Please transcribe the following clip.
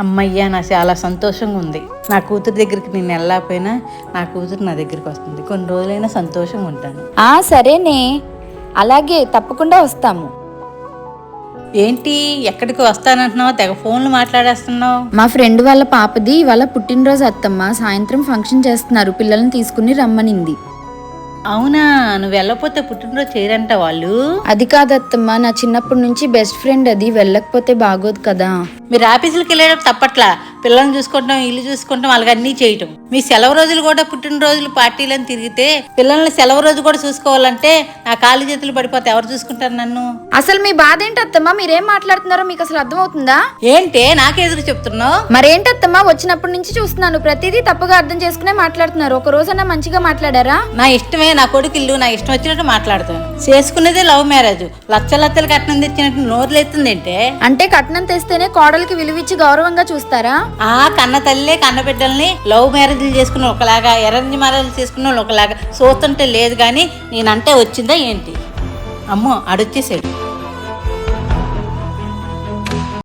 అమ్మయ్య నాకు చాలా సంతోషంగా ఉంది నా కూతురు దగ్గరికి నేను వెళ్ళకపోయినా నా కూతురు నా దగ్గరికి వస్తుంది. కొన్ని రోజులైనా సంతోషంగా ఉంటాను ఆ సరేనే. అలాగే తప్పకుండా వస్తాము. ఏంటి ఎక్కడికి వస్తానంటున్నావు తెగ ఫోన్లు మాట్లాడేస్తున్నావు? మా ఫ్రెండ్ వాళ్ళ పాపది ఇవాళ పుట్టినరోజు అత్తమ్మ. సాయంత్రం ఫంక్షన్ చేస్తున్నారు. పిల్లల్ని తీసుకుని రమ్మనింది. అవునా? నువ్వు వెళ్ళకపోతే పుట్టినరోజు చేయరంట వాళ్ళు. అది కాదు అత్తమ్మ నా చిన్నప్పటి నుంచి బెస్ట్ ఫ్రెండ్ అది. వెళ్ళకపోతే బాగోదు కదా. మీరు ఆఫీసులకు వెళ్ళేటప్పుడు తప్పట్లా. పిల్లల్ని చూసుకుంటాం ఇల్లు చూసుకుంటాం వాళ్ళకి అన్నీ చేయటం. మీ సెలవు రోజులు కూడా పుట్టినరోజులు పార్టీలను తిరిగితే పిల్లల్ని సెలవు రోజు కూడా చూసుకోవాలంటే నా కాళ్ళు చేతులు పడిపోతే ఎవరు చూసుకుంటారు నన్ను? అసలు మీ బాధ ఏంటి అత్తమ్మ? మీరేం మాట్లాడుతున్నారో మీకు అసలు అర్థమవుతుందా? ఏంటే? నాకెదురు చెప్తున్నావు? మరేంటత్తమ్మా వచ్చినప్పటి నుంచి చూస్తున్నాను. ప్రతిదీ తప్పుగా అర్థం చేసుకునే మాట్లాడుతున్నారు. ఒక రోజన్నా మంచిగా మాట్లాడారా? నా ఇష్టమే నా కొడుకు ఇల్లు నా ఇష్టం వచ్చినట్టు మాట్లాడతాను. చేసుకునేదే లవ్ మ్యారేజ్. లచ్చ లచ్చలు కట్నం తెచ్చినట్టు నోరులు ఎత్తుందంటే అంటే కట్నం తెస్తేనే కోడలికి విలువిచ్చి గౌరవంగా చూస్తారా? ఆ కన్న తల్లే కన్న బిడ్డల్ని లవ్ మ్యారేజ్లు చేసుకున్న ఒకలాగా ఎరంజ్ మ్యారేజ్లు చేసుకున్న వాళ్ళు ఒకలాగా చూస్తుంటే లేదు కానీ నేనంటే వచ్చిందా ఏంటి? అమ్మో అడొచ్చేసాడు.